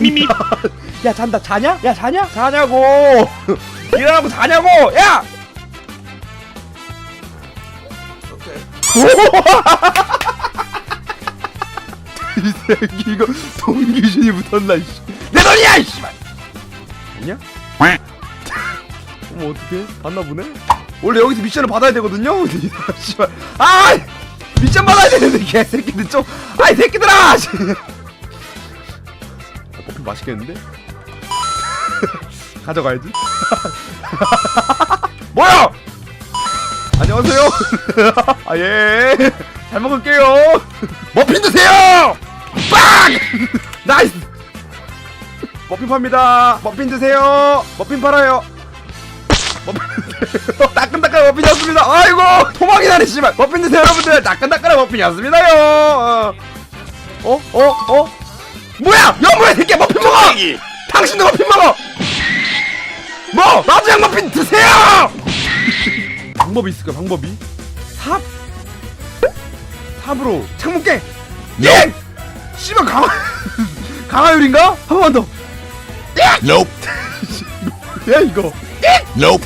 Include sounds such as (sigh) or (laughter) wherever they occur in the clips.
미미. 야 잔다 자냐? 야 자냐? 자냐고 (laughs) 일어나고 자냐고 야! 이 새끼 이거 동귀신이 붙었나 이씨 내 돈이야 이씨발 아니야? 어머 어떡해 봤나 보네 원래 여기서 미션을 받아야 되거든요 씨발 아 미션 받아야 되는데 개새끼들 좀 아이 새끼들아 맛있겠는데? (laughs) 가져가야지. (laughs) 뭐야? 안녕하세요. (laughs) 아 예. 잘 먹을게요. 머핀 드세요. 빵! 나이스. 머핀 팝니다. 머핀 드세요. 머핀 팔아요. 머핀 드세요. 따끈따끈한 머핀이었습니다. 아이고 토막이 나네 씨발. 머핀 드세요 여러분들. 따끈따끈한 머핀이었습니다요. 어? 어? 어? 어? 뭐야? 야 뭐야 새끼야 먹어! 당신도 머핀 먹어! 뭐! 마지막 머핀 드세요! (laughs) 방법이 있을까 방법이? 삽? 삽으로 창문 깨! 예! 씨발 강화 (laughs) 강화율인가? 한 번만 더! Nope. (laughs) 야 이거 Nope.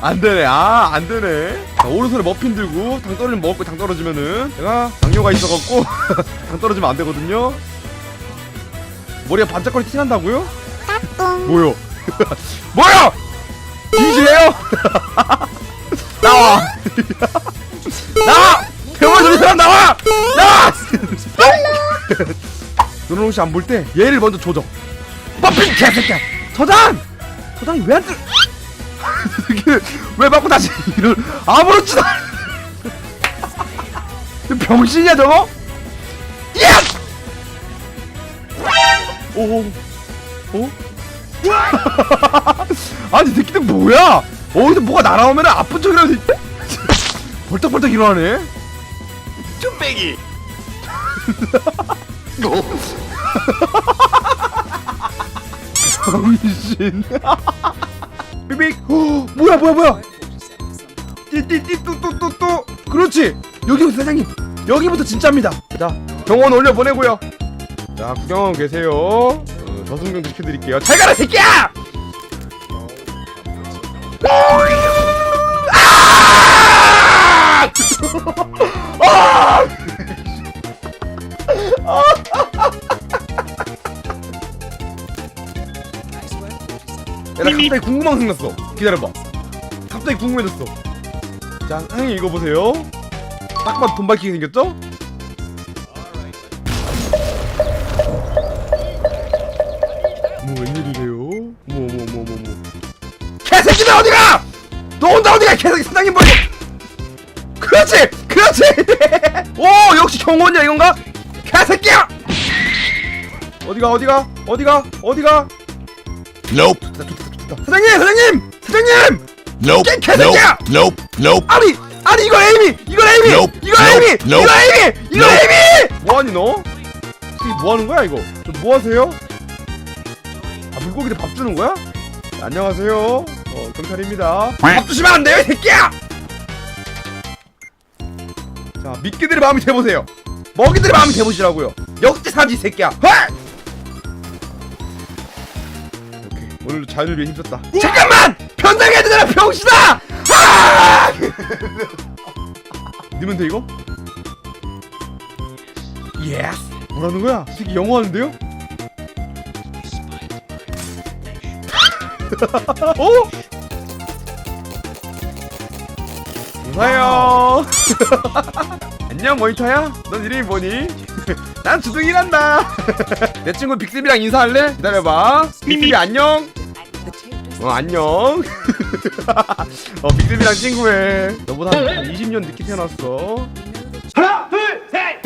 안 되네 아 안 되네 자, 오른손에 머핀 들고 당 떨어지면 거당 떨어지면은 제가 당뇨가 있어갖고 당 떨어지면 안 되거든요 머리가 반짝거리 티난다고요? 뭐요? (laughs) 뭐요? 뒤질래요? (laughs) 나와 (laughs) 나와! 병원 소리 사람 나와! 나와! 너는 혹시 안 볼 때 얘를 먼저 조져 머핀 개새끼야 저장! 저장이 왜안 들... 왜 받고 다시 이를 아무렇지도 않 병신이야 저거? 예! 오, 오, (laughs) 아니 이 새끼들 뭐야? 어디서 뭐가 날아오면 아픈 척이라도 해. (laughs) 벌떡벌떡 일어나네. 쭈빼기. 삐빅. 어, 뭐야 뭐야 뭐야? 띠띠띠 뚜뚜뚜뚜. 그렇지. 여기 사장님. 여기부터 진짜입니다. 자 경원 올려 보내고요. 자 구경하고 계세요. 어, 저승경 시켜드릴게요. 잘 가라 새끼야! 나 갑자기 궁금한 거 생겼어. 기다려봐. 갑자기 궁금해졌어. 자, 형님 읽어보세요. 딱 봐도 돈 밝히게 생겼죠? 개새끼들 어디가? 너 혼자 어디가? 개새끼 사장님 뭐야? 그렇지, 그렇지. (laughs) 오, 역시 경원이야 이건가? 개새끼야! 어디가 어디가 어디가 어디가? Nope. 사장님 사장님 사장님! Nope. 개- 개새끼야! Nope. Nope. Nope. 아니 아니 이거 에이미 이거 에이미 Nope. 이거 Nope. 에이미 Nope. 이거 에이미 이거 Nope. 에이미 뭐하니 너? 이게 뭐하는 거야 이거? 저 뭐하세요? 아 물고기들 밥 주는 거야? 네, 안녕하세요 어 경찰입니다 밥 주시면 안 돼요 이 새끼야! 자 미끼들의 마음이 돼보세요 먹이들의 마음이 돼보시라고요 역지사지 이 새끼야 헐! 오케이 오늘도 자연을 위해 힘썼다 잠깐만! 변장해야 되잖아 병신아! 아! (laughs) 넣으면 돼 이거? 예스 뭐라는 거야? 이 새끼 영어 하는데요? (laughs) 어? 무사해요. (laughs) 안녕 모니터야? 넌 이름이 뭐니? (laughs) 난 주둥이란다. (laughs) 내 친구 빅스비랑 인사할래? 기다려봐. 빅스비 안녕. 어 안녕. 어 빅스비랑 친구해. 너보다 한 20년 늦게 태어났어. 하나 둘셋